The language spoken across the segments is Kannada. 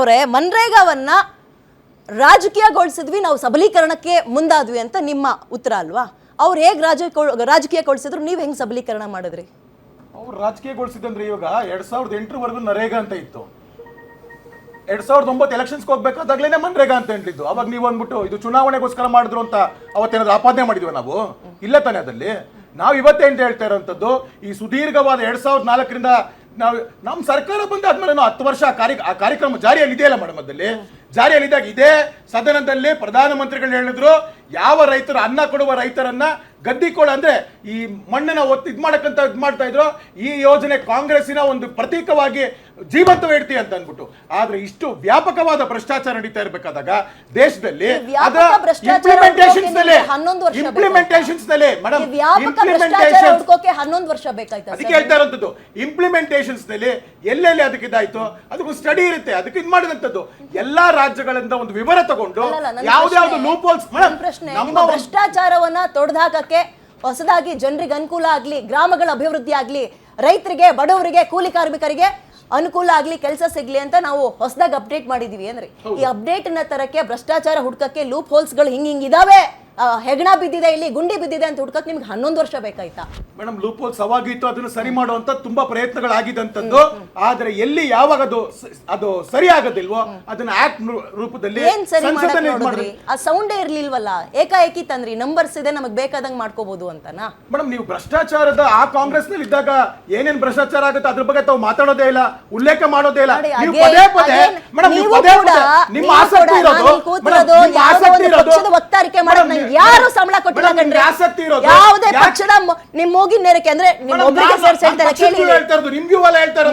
ಅವರೇ, ಮನ್ರೇಗಾವನ್ನ ರಾಜಕೀಯಗೊಳಿಸಿದ್ವಿ, ನಾವು ಸಬಲೀಕರಣಕ್ಕೆ ಮುಂದಾದ್ವಿ ಅಂತ ನಿಮ್ಮ ಉತ್ತರ ಅಲ್ವಾ? ಅವ್ರು ಹೇಗೆ ರಾಜಕೀಯ ರಾಜಕೀಯಗೊಳಿಸಿದ್ರು, ನೀವು ಹೆಂಗ್ ಸಬಲೀಕರಣ ಮಾಡಿದ್ರಿ? ಅವ್ರು ರಾಜಕೀಯಗೊಳಿಸಿದಂದ್ರೆ ಇವಾಗ ಎರಡ್ ಸಾವಿರದ ಎಂಟರವರೆಗೂ ನರೇಗಾ ಅಂತ ಇತ್ತು. ಎರಡ್ ಸಾವಿರದ ಒಂಬತ್ತು ಎಲೆಕ್ಷನ್ಸ್ ಹೋಗ್ಬೇಕಾದಾಗ್ಲೇನೆ ಮನ್ರೇಗಾ ಅಂತ ಹೇಳಿದ್ದು. ಅವಾಗ ನೀವು ಅಂದ್ಬಿಟ್ಟು, ಇದು ಚುನಾವಣೆಗೋಸ್ಕರ ಮಾಡಿದ್ರು ಅಂತ ಅವತ್ತೇನಾದ್ರು ಆಪಾದನೆ ಮಾಡಿದ್ವಿ ನಾವು? ಇಲ್ಲ ತಾನೇ ಅದಲ್ಲಿ ನಾವು ಇವತ್ತೇ ಅಂತ ಹೇಳ್ತಾ ಇರೋಂಥದ್ದು, ಈ ಸುದೀರ್ಘವಾದ ಎರಡ್ ಸಾವಿರದ ನಾಲ್ಕರಿಂದ ನಾವು ನಮ್ಮ ಸರ್ಕಾರ ಬಂದಾದ್ಮೇಲೆ ಹತ್ತು ವರ್ಷ ಕಾರ್ಯ ಆ ಕಾರ್ಯಕ್ರಮ ಜಾರಿಯಲ್ಲಿ ಇದೆಯಲ್ಲ ಮೇಡಮ್ ಅದಲ್ಲಿ ಜಾರಿಯಲ್ಲಿದ್ದಾಗ ಇದೇ ಸದನದಲ್ಲಿ ಪ್ರಧಾನಮಂತ್ರಿಗಳು ಹೇಳಿದ್ರು, ಯಾವ ರೈತರು ಅನ್ನ ಕೊಡುವ ರೈತರನ್ನ ಗದ್ದಿಕೋಳ ಅಂದ್ರೆ ಈ ಮಣ್ಣನ್ನ ಒತ್ತು ಇದ್ ಮಾಡಕ್ಕಂತ ಇದ್ ಮಾಡ್ತಾ ಇದ್ರು ಈ ಯೋಜನೆ ಕಾಂಗ್ರೆಸ್ಸಿನ ಒಂದು ಪ್ರತೀಕವಾಗಿ ಜೀವಂತವಿಡ್ತಿ ಅಂತ ಅಂದ್ಬಿಟ್ಟು. ಆದ್ರೆ ಇಷ್ಟು ವ್ಯಾಪಕವಾದ ಭ್ರಷ್ಟಾಚಾರ ನಡೀತಾ ಇರಬೇಕಾದಾಗ ದೇಶದಲ್ಲಿ ಇಂಪ್ಲಿಮೆಂಟೇಷನ್ಸ್ನಲ್ಲಿ ವರ್ಷ ಮೇಡಮ್ ಹನ್ನೊಂದು ಬೇಕಾಯ್ತು ಅದಕ್ಕೆ ಹೇಳ್ತಾ ಇರೋಂಥದ್ದು ಇಂಪ್ಲಿಮೆಂಟೇಷನ್ಸ್ನಲ್ಲಿ ಎಲ್ಲೆಲ್ಲಿ ಅದಕ್ಕೆ ಇದಾಯ್ತು? ಅದಕ್ಕೊಂದು ಸ್ಟಡಿ ಇರುತ್ತೆ ಅದಕ್ಕೆ ಇದು ಮಾಡಿದಂಥದ್ದು. ಎಲ್ಲಾ ರಾಜ್ಯಗಳಿಂದ ಒಂದು ವಿವರ ತಗೊಂಡು ಯಾವ್ದಾವ್ದು ಪ್ರಶ್ನೆ- ಲೂಪ್ ಹೋಲ್ಸ್ ಪ್ರಶ್ನೆ ನಿಮ್ಮ ಭ್ರಷ್ಟಾಚಾರವನ್ನ ತೊಡೆದಾಕಕ್ಕೆ ಹೊಸದಾಗಿ ಜನರಿಗೆ ಅನುಕೂಲ ಆಗಲಿ ಗ್ರಾಮಗಳ ಅಭಿವೃದ್ಧಿ ಆಗಲಿ ರೈತರಿಗೆ ಬಡವರಿಗೆ ಕೂಲಿ ಕಾರ್ಮಿಕರಿಗೆ ಅನುಕೂಲ ಆಗಲಿ ಕೆಲಸ ಸಿಗ್ಲಿ ಅಂತ ನಾವು ಹೊಸದಾಗಿ ಅಪ್ಡೇಟ್ ಮಾಡಿದೀವಿ ಅಂದ್ರೆ ಈ ಅಪ್ಡೇಟ್ನ ತರಕ್ಕೆ ಭ್ರಷ್ಟಾಚಾರ ಹುಡ್ಕಕ್ಕೆ ಲೂಪ್ ಹೋಲ್ಸ್ಗಳು ಹಿಂಗ್ ಹಿಂಗ್ ಇದಾವೆ. ಆ, ಹೆಗಣ ಬಿದ್ದಿದೆ ಇಲ್ಲಿ ಗುಂಡಿ ಬಿದ್ದಿದೆ ಅಂತ ಹುಡ್ಕಕ್ ನಿಮ್ಗೆ ಹನ್ನೊಂದು ವರ್ಷ ಬೇಕಾಯ್ತಾ? ಮೇಡಮ್ ಲೂಪ್ ಸವಾಗಿತ್ತು ಅದನ್ನು ಸರಿ ಮಾಡುವಂತ ತುಂಬಾ ಪ್ರಯತ್ನಗಳಾಗಿದ್ದಂಥದ್ದು. ಆದ್ರೆ ಎಲ್ಲಿ ಯಾವಾಗ ಅದು ಸ- ಅದು ಸರಿ ಆಗೋದಿಲ್ವೋ ಅದನ್ನ ಆಕ್ಟ್ ರೂಪದಲ್ಲಿ ಏನ್ ಸರಿ ಮಾಡಕ್ ಇದ್ ನೋಡಿದ್ರಿ? ಮಾಡಿದ್ರು. ಆ ಸೌಂಡೇ ಇರ್ಲಿಲ್ವಲ್ಲ? ಏಕಾಏಕಿ ತಂದ್ರಿ ನಂಬರ್ಸ್ ಇದೆ ನಮಗ್ ಬೇಕಾದಂಗ್ ಮಾಡ್ಕೋಬಹುದು ಅಂತನಾ? ಮೇಡಮ್ ನೀವು ಭ್ರಷ್ಟಾಚಾರದ ಆ ಕಾಂಗ್ರೆಸ್ನಲ್ಲಿ ಇದ್ದಾಗ ಏನೇನ್ ಭ್ರಷ್ಟಾಚಾರ ಆಗುತ್ತೆ ಅದ್ರ ಬಗ್ಗೆ ತಾವು ಮಾತಾಡೋದೇ ಇಲ್ಲ ಉಲ್ಲೇಖ ಮಾಡೋದೇ ಇಲ್ಲ. ನೋಡಿ, ನೀವು again- ಪದೇ ಪದೇ again ಮೇಡಮ್ ನೀವು ನೀವು ಪದೇ ಕೂಡ- ಪದೇ ನಿಮ್ಮ ನೀವು ಆಸಕ್ತಿ ಕೂಡ ಇರೋದು ನಾನು ಕೂತಿರೋದು ಮೇಡಮ್, ನಿಮ್ಮ ಯಾವುದೋ ಆಸಕ್ತಿ ಒಂದು ಇರೋದು ಪಕ್ಷದ ವಕ್ತಾರಿಕೆ ಮಾಡಕ್ ಯಾರು ಸಂಬಳ ಕೊಟ್ಟಿಲ್ಲ ಕಣ್ರಿ? ಯಾವುದೇ ಪಕ್ಷದ ನಿಮ್ ಮೂಗಿನ ನೇರಕ್ಕೆ ಅಂದ್ರೆ ನಿಮ್ ಒಬ್ಬರಿಗೆ ಸೇರ್ಸಿ ಹೇಳ್ತಾರೆ ಕೇಳಿ.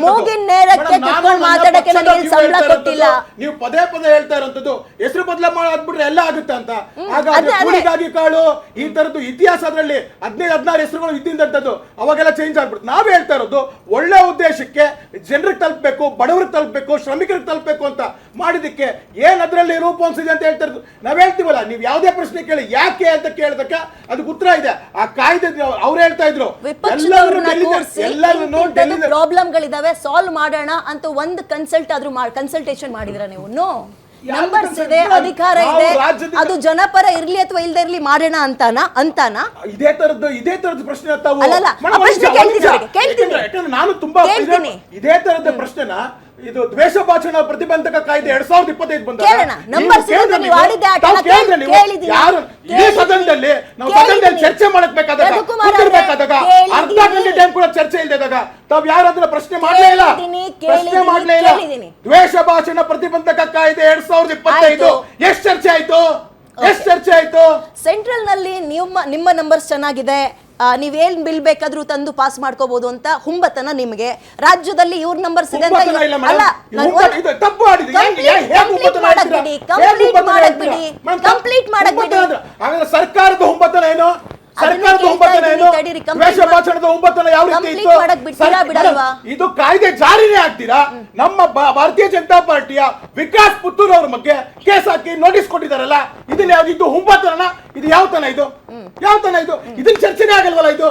ಮೂಗಿನ ನೇರಕ್ಕೆ ಕುತ್ಕೊಂಡು ಮಾತಾಡಕ್ಕೆ ನನಗೆ ಸಂಬಳ ಕೊಟ್ಟಿಲ್ಲ. ನೀವು ಪದೇ ಪದೇ ಹೇಳ್ತಾ ಇರೋಂಥದ್ದು. ಹೆಸರು ಬದಲ ಮಾಡ್ಬಿಟ್ರೆ ಎಲ್ಲ ಆಗುತ್ತೆ ಅಂತ. ಹಾಗಾಗಿ ಕಾಳು ಈ ತರದ್ದು ಇತಿಹಾಸ ಅದರಲ್ಲಿ ಹದಿನೈದು ಹದಿನಾರು ಹೆಸರುಗಳು ಇದ್ದಿಂದಂಥದ್ದು ಅವಾಗೆಲ್ಲ ಚೇಂಜ್ ಆಗ್ಬಿಡುತ್ತೆ. ನಾವ್ ಹೇಳ್ತಾ ಇರೋದು ಒಳ್ಳೆ ಉದ್ದೇಶಕ್ಕೆ ಜನರಿಗೆ ತಲುಪಬೇಕು ಬಡವರಿಗೆ ತಲುಪಬೇಕು ಶ್ರಮಿಕರಿಗೆ ತಲುಪಬೇಕು ಅಂತ ಮಾಡಿದಕ್ಕೆ ಏನ್ ಅದರಲ್ಲಿ ರೂಪೊಂದಿದೆ ಅಂತ ಹೇಳ್ತಾ ಇರೋದು. ನಾವ್ ಹೇಳ್ತೀವಲ್ಲ ನೀವು ಯಾವುದೇ ಪ್ರಶ್ನೆ ಕೇಳಿ ಯಾಕೆ ಅಂತ ಕೇಳಿದಕ್ಕೆ ಅದಕ್ಕೆ ಉತ್ತರ ಇದೆ. ಆ ಕಾಯ್ದೆ ಅವ್ರು ಹೇಳ್ತಾ ಇದ್ರು. ಪ್ರಾಬ್ಲಮ್ ಗಳಿದಾವೆ ಸಾಲ್ವ್ ಮಾಡೋಣ ಅಂತ ಒಂದು ಕನ್ಸಲ್ಟ್ ಆದ್ರೂ ಕನ್ಸಲ್ಟೇಷನ್ ಮಾಡಿದ್ರ ನೀವು? ನಂಬರ್ಸ್ ಇದೆ ಅಧಿಕಾರ ಇದೆ. ಅದು ಜನಪರ ಇರ್ಲಿ ಅಥವಾ ಇಲ್ದೇ ಇರ್ಲಿ ಮಾಡೋಣ ಅಂತಾನ? ಅಂತಾನ? ಇದೇ ತರದ್ದು ಇದೇ ತರದ ಪ್ರಶ್ನೆ ತಾವು. ಅಲ್ಲಲ್ಲ, ಪ್ರಶ್ನೆ ಕೇಳ್ತೀನಿ ನಾನು ತುಂಬಾ. ಇದೇ ತರದ ಪ್ರಶ್ನೆನ? ಇದು ದ್ವೇಷ ಭಾಷಣ ಪ್ರತಿಬಂಧಕ ಕಾಯ್ದೆ ಎರಡ್ ಸಾವಿರದ ಇಪ್ಪತ್ತೈದು ಬಂದ ಯಾರು ಇಡೀ ಸದನದಲ್ಲಿ ನಾವು ಸದನದಲ್ಲಿ ಚರ್ಚೆ ಮಾಡಕ್ ಬೇಕಾದಾಗ ಅರ್ಧ ಗಂಟೆ ಟೈಮ್ ಕೂಡ ಚರ್ಚೆ ಇಲ್ದಾಗ ತಾವ್ ಯಾರಾದ್ರೂ ಪ್ರಶ್ನೆ ಮಾಡ್ಲೇ ಇಲ್ಲ. ಪ್ರಶ್ನೆ ಮಾಡ್ಲೇ ಇಲ್ಲ. ದ್ವೇಷ ಭಾಷಣ ಪ್ರತಿಬಂಧಕ ಕಾಯ್ದೆ ಎರಡ್ ಸಾವಿರದ ಇಪ್ಪತ್ತೈದು. ಎಷ್ಟ್ ಚರ್ಚೆ ಆಯ್ತು? ಎಷ್ಟ್ ಚರ್ಚೆ ಆಯ್ತು? ಸೆಂಟ್ರಲ್ನಲ್ಲಿ ನಿಮ್ಮ ನಿಮ್ಮ ನಂಬರ್ಸ್ ಚೆನ್ನಾಗಿದೆ. ಆ, ನೀವ್ ಏನ್ ಬಿಲ್ ಬೇಕಾದ್ರೂ ತಂದು ಪಾಸ್ ಮಾಡ್ಕೋಬಹುದು ಅಂತ ಹುಂಬತನ ನಿಮಗೆ ರಾಜ್ಯದಲ್ಲಿ ಇವ್ರ ನಂಬರ್ಸ್ ಇದೆ ಅಂತ ಹುಂಬತನ ಇಲ್ಲ ಮೇಡಮ್. ಅಲ್ಲ ಇದು ನಾನು ಹುಂಬತ- ಇದು ತಪ್ಪು ಆಡಿದೆ. ಹೆಂಗ್- Complete- ಹೆಂಗ್- ಹೇಗ್ complete ಹುಂಬತನ ಮಾಡಕ್ ಹೇಳ್ತೀರಾ? ಬಿಡಿ, ಕಂಪ್ಲೀಟ್ complete ಹುಂಬತನ ಮಾಡಕ್ ಹೇಳ್ತೀರಾ? ಬಿಡಿ, ಕಂಪ್ಲೀಟ್ ಮಾಡಕ್ ಹುಂಬತನ ಬಿಡಿ. ಅಂದ್ರೆ ಹಾಗಾದ್ರೆ ಸರ್ಕಾರದ ಹುಂಬತನ ಏನು ಸರ್ಕಾರದ ಹುಂಬತನ ಯಾವ ರೀತಿ ಇತ್ತು? ಇದು ಕಾಯ್ದೆ ಜಾರಿನೇ ಆಗ್ತೀರಾ? ನಮ್ಮ ಭಾರತೀಯ ಜನತಾ ಪಾರ್ಟಿಯ ವಿಕಾಸ್ ಪುತ್ತೂರ್ ಅವ್ರ ಬಗ್ಗೆ ಕೇಸ್ ಹಾಕಿ ನೋಟಿಸ್ ಕೊಟ್ಟಿದಾರಲ್ಲ ಇದನ್ನ ಯಾವ್ದು ಇದು ಹುಂಬತನ ಇದು ಯಾವ ತನ ಇದು? ಯಾವ ತನ ಇದು? ಇದನ್ನ ಚರ್ಚೆನೇ ಆಗಲ್ವಲ್ಲ ಇದು?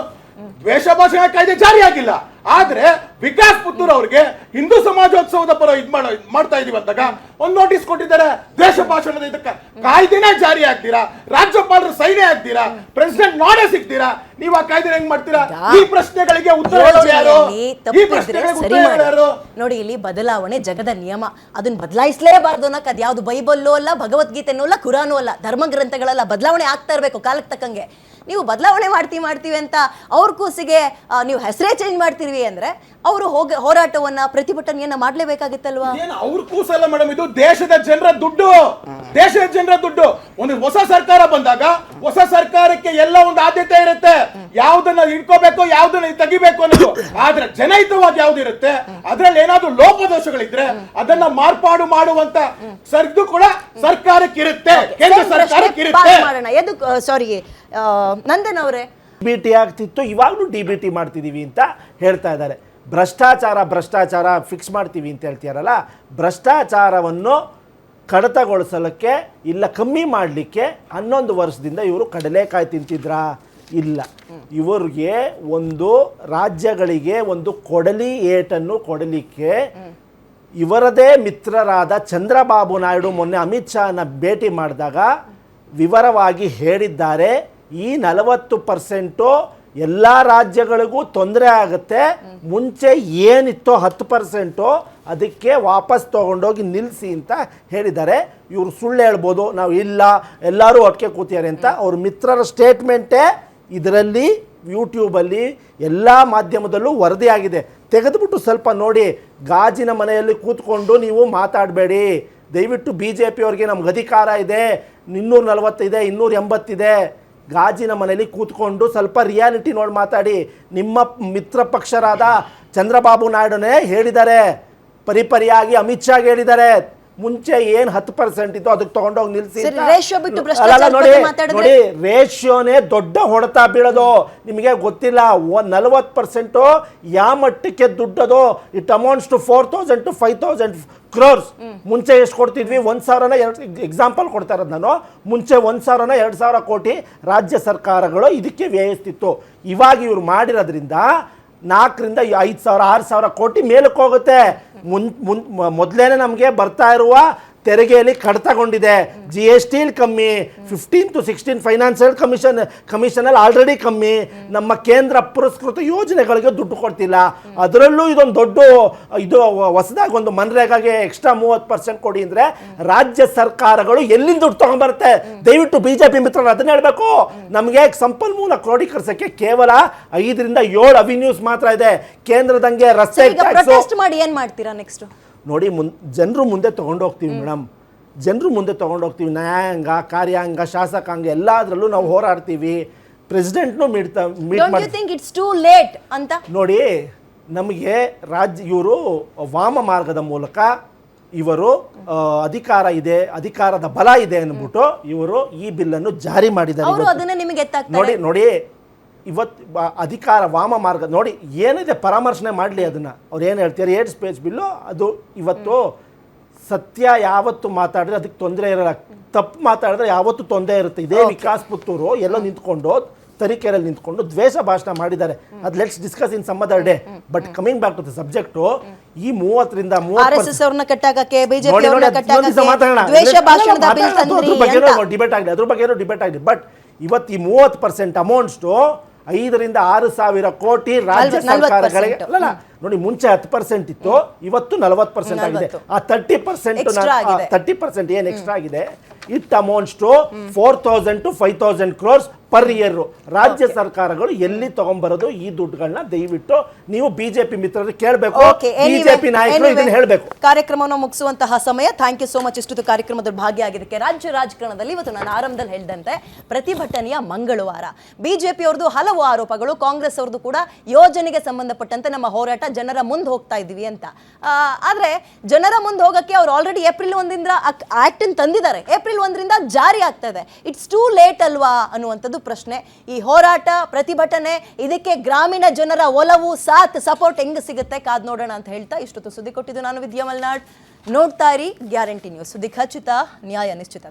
ವೇಷ ಭಾಷಣ ಕಾಯ್ದೆ ಜಾರಿ ಆಗಿಲ್ಲ. ಆದ್ರೆ ವಿಕಾಸ್ ಪುತ್ತೂರ್ ಅವ್ರಿಗೆ ಹಿಂದೂ ಸಮಾಜೋತ್ಸವದ ಪರ ಇದ್ ಮಾಡೋ ಮಾಡ್ತಾ ಇದೀವಿ ಅಂದಾಗ ಒಂದ್ ನೋಟಿಸ್ ಕೊಟ್ಟಿದ್ದಾರೆ ದೇಶ ಭಾಷಣದ ಇದಕ್ಕ. ಕಾಯ್ದೆನೇ ಜಾರಿ ಆಗ್ತೀರಾ? ರಾಜ್ಯಪಾಲರು ಸೈನೆ ಆಗ್ತೀರಾ ಪ್ರೆಸಿಡೆಂಟ್ ನೋಡೇ ಸಿಗ್ತೀರಾ? ನೀವು ಆ ಕಾಯ್ದೆ ಹೆಂಗ್ ಮಾಡ್ತೀರಾ? ಈ ಪ್ರಶ್ನೆಗಳಿಗೆ ಉತ್ತರ ಯಾರು? ಈ ಪ್ರಶ್ನೆಗಳಿಗೆ ಸರಿ ಉತ್ತರ ಹೇಳೋರು ಯಾರು? ನೋಡಿ ಇಲ್ಲಿ ಬದಲಾವಣೆ ಜಗದ ನಿಯಮ. ಅದನ್ನ ಬದಲಾಯಿಸಲೇಬಾರ್ದು ಅನ್ನೋಕೆ ಅದು ಯಾವ್ದು ಬೈಬಲ್ಲು ಅಲ್ಲ ಭಗವದ್ಗೀತೆನೂ ಅಲ್ಲ ಕುರಾನು ಅಲ್ಲ. ಧರ್ಮ ಗ್ರಂಥಗಳಲ್ಲ ಬದಲಾವಣೆ ಆಗ್ತಾ ಇರಬೇಕು ಕಾಲಕ್ಕೆ ತಕ್ಕಂಗೆ. ನೀವು ಬದಲಾವಣೆ ಮಾಡ್ತೀವಿ ಮಾಡ್ತೀವಿ ಅಂತ ಅವ್ರ ಕೂಸಿಗೆ ನೀವು ಹೆಸರೇ ಚೇಂಜ್ ಮಾಡ್ತೀವಿ ಅಂದ್ರೆ ಅವರು ಹೋಗ, ಹೋರಾಟವನ್ನ, ಪ್ರತಿಭಟನೆಯನ್ನ ಮಾಡ್ಲೇಬೇಕಾಗಿತ್ತಲ್ವಾ? ಅವ್ರ ಕೂಸಲ್ಲ ಮೇಡಮ್ ಇದು ದೇಶದ ಜನರ ದುಡ್ಡು. ದೇಶದ ಜನರ ದುಡ್ಡು. ಒಂದು ಹೊಸ ಸರ್ಕಾರ ಬಂದಾಗ ಹೊಸ ಸರ್ಕಾರಕ್ಕೆ ಎಲ್ಲ ಒಂದು ಆದ್ಯತೆ ಇರುತ್ತೆ. ಯಾವ್ದನ್ನ ಇಟ್ಕೋಬೇಕು ಯಾವ್ದನ್ನ ತೆಗಿಬೇಕು ಅನ್ನೋದು. ಆದ್ರೆ ಜನಹಿತವಾಗಿ ಯಾವ್ದು ಇರುತ್ತೆ? ಅದ್ರಲ್ಲಿ ಏನಾದ್ರು ಲೋಪದೋಷಗಳಿದ್ರೆ ಅದನ್ನ ಮಾರ್ಪಾಡು ಮಾಡುವಂತ ಸರ್ದು ಕೂಡ ಸರ್ಕಾರಕ್ಕೆ ಇರುತ್ತೆ ಕೇಂದ್ರ ಸರ್ಕಾರಕ್ಕೆ ಮಾಡೋಣ. ಎದು ಸಾರಿ ನಂದನ್ ಅವರೇ. ಡಿ ಬಿ ಟಿ ಆಗ್ತಿತ್ತು ಇವಾಗಲೂ ಡಿ ಬಿ ಟಿ ಮಾಡ್ತಿದ್ದೀವಿ ಅಂತ ಹೇಳ್ತಾ ಇದ್ದಾರೆ. ಭ್ರಷ್ಟಾಚಾರ ಭ್ರಷ್ಟಾಚಾರ ಫಿಕ್ಸ್ ಮಾಡ್ತೀವಿ ಅಂತ ಹೇಳ್ತೀರಲ್ಲ ಭ್ರಷ್ಟಾಚಾರವನ್ನು ಕಡಿತಗೊಳಿಸಲಿಕ್ಕೆ ಇಲ್ಲ ಕಮ್ಮಿ ಮಾಡಲಿಕ್ಕೆ ಹನ್ನೊಂದು ವರ್ಷದಿಂದ ಇವರು ಕಡಲೆಕಾಯಿ ತಿಂತಿದ್ರಾ? ಇಲ್ಲ. ಇವರಿಗೆ ಒಂದು ರಾಜ್ಯಗಳಿಗೆ ಒಂದು ಕೊಡಲಿ ಏಟನ್ನು ಕೊಡಲಿಕ್ಕೆ ಇವರದೇ ಮಿತ್ರರಾದ ಚಂದ್ರಬಾಬು ನಾಯ್ಡು ಮೊನ್ನೆ ಅಮಿತ್ ಶಾನ ಭೇಟಿ ಮಾಡಿದಾಗ ವಿವರವಾಗಿ ಹೇಳಿದ್ದಾರೆ. ಈ ನಲವತ್ತು ಪರ್ಸೆಂಟು ಎಲ್ಲ ರಾಜ್ಯಗಳಿಗೂ ತೊಂದರೆ ಆಗುತ್ತೆ. ಮುಂಚೆ ಏನಿತ್ತೋ ಹತ್ತು ಪರ್ಸೆಂಟು ಅದಕ್ಕೆ ವಾಪಸ್ ತೊಗೊಂಡೋಗಿ ನಿಲ್ಲಿಸಿ ಅಂತ ಹೇಳಿದ್ದಾರೆ. ಇವರು ಸುಳ್ಳು ಹೇಳ್ಬೋದು ನಾವು ಇಲ್ಲ ಎಲ್ಲರೂ ಒಟ್ಟಿಗೆ ಕೂತಿದ್ದಾರೆ ಅಂತ. ಅವ್ರ ಮಿತ್ರರ ಸ್ಟೇಟ್ಮೆಂಟೇ ಇದರಲ್ಲಿ ಯೂಟ್ಯೂಬಲ್ಲಿ ಎಲ್ಲ ಮಾಧ್ಯಮದಲ್ಲೂ ವರದಿಯಾಗಿದೆ. ತೆಗೆದುಬಿಟ್ಟು ಸ್ವಲ್ಪ ನೋಡಿ ಗಾಜಿನ ಮನೆಯಲ್ಲಿ ಕೂತ್ಕೊಂಡು ನೀವು ಮಾತಾಡಬೇಡಿ. ದಯವಿಟ್ಟು ಬಿ ಜೆ ಪಿಯವ್ರಿಗೆ ನಮ್ಗೆ ಅಧಿಕಾರ ಇದೆ. ಇನ್ನೂರ ನಲವತ್ತಿದೆ, ಇನ್ನೂರ ಎಂಬತ್ತಿದೆ. ಗಾಜಿನ ಮನೆಯಲ್ಲಿ ಕೂತ್ಕೊಂಡು ಸ್ವಲ್ಪ ರಿಯಾಲಿಟಿ ನೋಡಿ ಮಾತಾಡಿ. ನಿಮ್ಮ ಮಿತ್ರ ಪಕ್ಷರಾದ ಚಂದ್ರಬಾಬು ನಾಯ್ಡುನೇ ಹೇಳಿದ್ದಾರೆ. ಪರಿಪರಿಯಾಗಿ ಅಮಿತ್ ಶಾಗೆ ಹೇಳಿದ್ದಾರೆ. ಮುಂಚೆ ಏನು ಹತ್ತು ಪರ್ಸೆಂಟ್ ಇತ್ತು ಅದಕ್ಕೆ ತಗೊಂಡೋಗಿ ನಿಲ್ಸಿ ಸರಿ, ratio ಬಿಟ್ಟು ಭ್ರಷ್ಟಾಚಾರದ ನೋಡಿ ಬಗ್ಗೆ ಮಾತಾಡಿದ್ರೆ- ನೋಡಿ ರೇಷಿಯೋನೇ ದೊಡ್ಡ ಹೊಡೆತ ಬೀಳೋದು. ನಿಮಗೆ ಗೊತ್ತಿಲ್ಲ ನಲವತ್ತು ಪರ್ಸೆಂಟು ಯಾವ ಮಟ್ಟಕ್ಕೆ ದುಡ್ಡದು it amounts to four thousand to five thousand crores ಮುಂಚೆ ಎಷ್ಟು ಕೊಡ್ತಿದ್ವಿ? ಒಂದು ಸಾವಿರನ ಎರಡು ಎಕ್ಸಾಂಪಲ್ ಕೊಡ್ತಾ ಇರೋದು ನಾನು. ಮುಂಚೆ ಒಂದು ಸಾವಿರನ ಎರಡು ಸಾವಿರ ಕೋಟಿ ರಾಜ್ಯ ಸರ್ಕಾರಗಳು ಇದಕ್ಕೆ ವ್ಯಯಿಸ್ತಿತ್ತು. ಇವಾಗ ಇವ್ರು ಮಾಡಿರೋದ್ರಿಂದ ನಾಲ್ಕರಿಂದ ಐದು ಸಾವಿರ ಆರು ಸಾವಿರ ಕೋಟಿ ಮೇಲಕ್ಕೆ ಹೋಗುತ್ತೆ ಮುನ್ ಮುನ್ ಮೊದಲೇನೆ ನಮಗೆ ಬರ್ತಾ ಇರುವ ತೆರಿಗೆಯಲ್ಲಿ ಕಡಿತಗೊಂಡಿದೆ. ಜಿ ಎಸ್ ಟಿ ಕಮ್ಮಿ fifteen to sixteen financial commission ಕಮಿಷನಲ್ಲಿ already ಕಮ್ಮಿ. ನಮ್ಮ ಕೇಂದ್ರ ಪುರಸ್ಕೃತ ಯೋಜನೆಗಳಿಗೆ ದುಡ್ಡು ಕೊಡ್ತಿಲ್ಲ. ಅದರಲ್ಲೂ ಇದೊಂದು ದೊಡ್ಡ ಇದು ಹೊಸದಾಗಿ ಒಂದು ಮನ್ರೇಗಾಗೆ ಎಕ್ಸ್ಟ್ರಾ ಮೂವತ್ತು ಪರ್ಸೆಂಟ್ ಕೊಡಿ ಅಂದರೆ ರಾಜ್ಯ ಸರ್ಕಾರಗಳು ಎಲ್ಲಿಂದ ದುಡ್ಡು ತಗೊಂಡ್ಬರುತ್ತೆ ದಯವಿಟ್ಟು ಬಿ ಜೆ ಪಿ ಮಿತ್ರರು ಅದನ್ನ ಹೇಳಬೇಕು. ನಮಗೆ ಸಂಪನ್ಮೂಲ ಕ್ರೋಢೀಕರಿಸಕ್ಕೆ ಕೇವಲ ಐದರಿಂದ ಏಳು ಅವಿನ್ಯೂಸ್ ಮಾತ್ರ ಇದೆ. ಕೇಂದ್ರದಂಗೆ ರಸ್ತೆ ಮಾಡಿ ಏನು ಮಾಡ್ತೀರಾ ನೆಕ್ಸ್ಟ್ ನೋಡಿ ಮುನ್ ಜನರು ಮುಂದೆ ತೊಗೊಂಡೋಗ್ತೀವಿ ಮೇಡಮ್. ಜನರು ಮುಂದೆ ತೊಗೊಂಡೋಗ್ತೀವಿ. ನ್ಯಾಯಾಂಗ ಕಾರ್ಯಾಂಗ ಶಾಸಕಾಂಗ ಎಲ್ಲದರಲ್ಲೂ ನಾವು ಹೋರಾಡ್ತೀವಿ. ಪ್ರೆಸಿಡೆಂಟ್ನು ಮೀಟ್ ಮೀಟ್ ಡೋಂಟ್ ಯು ಮಾಡಿ ಥಿಂಕ್ ಇಟ್ಸ್ ಟೂ ಲೇಟ್ ಅಂತ? ನೋಡಿ ನಮಗೆ ರಾಜ್ಯ ಇವರು ವಾಮ ಮಾರ್ಗದ ಮೂಲಕ ಇವರು ಆ, ಅಧಿಕಾರ ಇದೆ ಅಧಿಕಾರದ ಬಲ ಇದೆ ಅಂದ್ಬಿಟ್ಟು ಇವರು ಈ ಬಿಲ್ಲನ್ನು ಜಾರಿ ಮಾಡಿದ್ದಾರೆ ಅವರು ಇವತ್ತು. ಅದನ್ನ ನಿಮಗೆ ಎತ್ತಾಕ್ತಾರೆ. ನೋಡಿ ನೋಡಿ ಇವತ್ತು ಅಧಿಕಾರ ವಾಮ ಮಾರ್ಗ ನೋಡಿ ಏನಿದೆ ಪರಾಮರ್ಶನೆ ಮಾಡಲಿ ಅದನ್ನು. ಅವ್ರು ಏನು ಹೇಳ್ತಾರೆ ಏಡ್ ಸ್ಪೇಸ್ ಬಿಲ್ಲು ಅದು ಇವತ್ತು ಸತ್ಯ ಯಾವತ್ತು ಮಾತಾಡಿದ್ರೆ ಅದಕ್ಕೆ ತೊಂದರೆ ಇರಲ್ಲ. ತಪ್ಪು ಮಾತಾಡಿದ್ರೆ ಯಾವತ್ತು ತೊಂದರೆ ಇರುತ್ತೆ. ಇದೇ ವಿಕಾಸ್ ಪುತ್ತೂರು ಎಲ್ಲ ನಿಂತ್ಕೊಂಡು ತರೀಕೆರೆಯಲ್ಲಿ ನಿಂತ್ಕೊಂಡು ದ್ವೇಷ ಭಾಷಣ ಮಾಡಿದ್ದಾರೆ. ಅದು let's discuss in some other day but coming back to the subject ಈ ಮೂವತ್ತರಿಂದ ಡಿಬೇಟ್ ಆಗಲಿ ಅದ್ರ ಬಗ್ಗೆ ಡಿಬೇಟ್ ಆಗಲಿ ಬಟ್ ಇವತ್ತು ಈ ಮೂವತ್ತು ಪರ್ಸೆಂಟ್ ಅಮೌಂಟ್ಸ್ಟು ಐದರಿಂದ ಆರು ಸಾವಿರ ಕೋಟಿ ರಾಜ್ಯ ಸರ್ಕಾರಗಳಿಗೆ ಅಲ್ಲ ನೋಡಿ ಮುಂಚೆ ಹತ್ತು ಪರ್ಸೆಂಟ್ ಇತ್ತು ಇವತ್ತು ನಲವತ್ತು ಪರ್ಸೆಂಟ್ ಆಗಿದೆ. ಆ ತರ್ಟಿ ಪರ್ಸೆಂಟ್. ತರ್ಟಿ ಪರ್ಸೆಂಟ್ ಏನು ಎಕ್ಸ್ಟ್ರಾ ಆಗಿದೆ? It amounts to four thousand to five thousand crores per year ರಾಜ್ಯ ಸರ್ಕಾರಗಳು ಎಲ್ಲಿ ತಗೊಂಬರೋದು ಈ ದುಡ್ಡುಗಳನ್ನ ದಯವಿಟ್ಟು ನೀವು ಬಿಜೆಪಿ ಮಿತ್ರರು ಕೇಳಬೇಕು ಬಿಜೆಪಿ ನಾಯಕರು ಇದನ್ನ ಹೇಳಬೇಕು. ಕಾರ್ಯಕ್ರಮವನ್ನು ಮುಗಿಸುವಂತಹ ಸಮಯ. ಥ್ಯಾಂಕ್ ಯು ಸೋ ಮಚ್ ಇಷ್ಟೊತ್ತು ಕಾರ್ಯಕ್ರಮದ ಭಾಗಿಯಾಗಿದ್ದಕ್ಕೆ ರಾಜ್ಯ ರಾಜಕಾರಣದಲ್ಲಿ ಇವತ್ತು ನಾನು ಆರಂಭದಲ್ಲಿ ಹೇಳಿದಂತೆ ಪ್ರತಿಭಟನೆಯ ಮಂಗಳವಾರ. ಬಿಜೆಪಿ ಅವ್ರದ್ದು ಹಲವು ಆರೋಪಗಳು ಕಾಂಗ್ರೆಸ್ ಅವ್ರದ್ದು ಕೂಡ ಯೋಜನೆಗೆ ಸಂಬಂಧಪಟ್ಟಂತೆ ನಮ್ಮ ಹೋರಾಟ ಜನರ ಮುಂದೆ ಹೋಗ್ತಾ ಇದೀವಿ ಅಂತ. ಆದರೆ ಆದ್ರೆ ಜನರ ಮುಂದೆ ಹೋಗಕ್ಕೆ ಅವ್ರು ಆಲ್ರೆಡಿ ಏಪ್ರಿಲ್ ಒಂದಿಂದ ಆಕ್ಟ್ ತಂದಿದ್ದಾರೆ. ಏಪ್ರಿಲ್ ಒಂದರಿಂದ ಜಾರಿ ಆಗ್ತಾ ಇದೆ. ಇಟ್ಸ್ ಟೂ ಲೇಟ್ ಅಲ್ವಾ ಅನ್ನುವಂಥದ್ದು ಪ್ರಶ್ನೆ. ಈ ಹೋರಾಟ, ಪ್ರತಿಭಟನೆ, ಇದಕ್ಕೆ ಗ್ರಾಮೀಣ ಜನರ ಒಲವು ಸಾತ್ ಸಪೋರ್ಟ್ ಹೆಂಗ್ ಸಿಗುತ್ತೆ? ಕಾದ್ ನೋಡೋಣ ಅಂತ ಹೇಳ್ತಾ ಇಷ್ಟೊತ್ತು ಸುದ್ದಿ ಕೊಟ್ಟಿದ್ದು ನಾನು ವಿದ್ಯಾ ಮಲ್ನಾಡ್. ನೋಡ್ತಾ ಇರಿ, ಗ್ಯಾರಂಟಿ ನ್ಯೂಸ್. ಸುದ್ದಿ ಖಚಿತ, ನ್ಯಾಯ ನಿಶ್ಚಿತ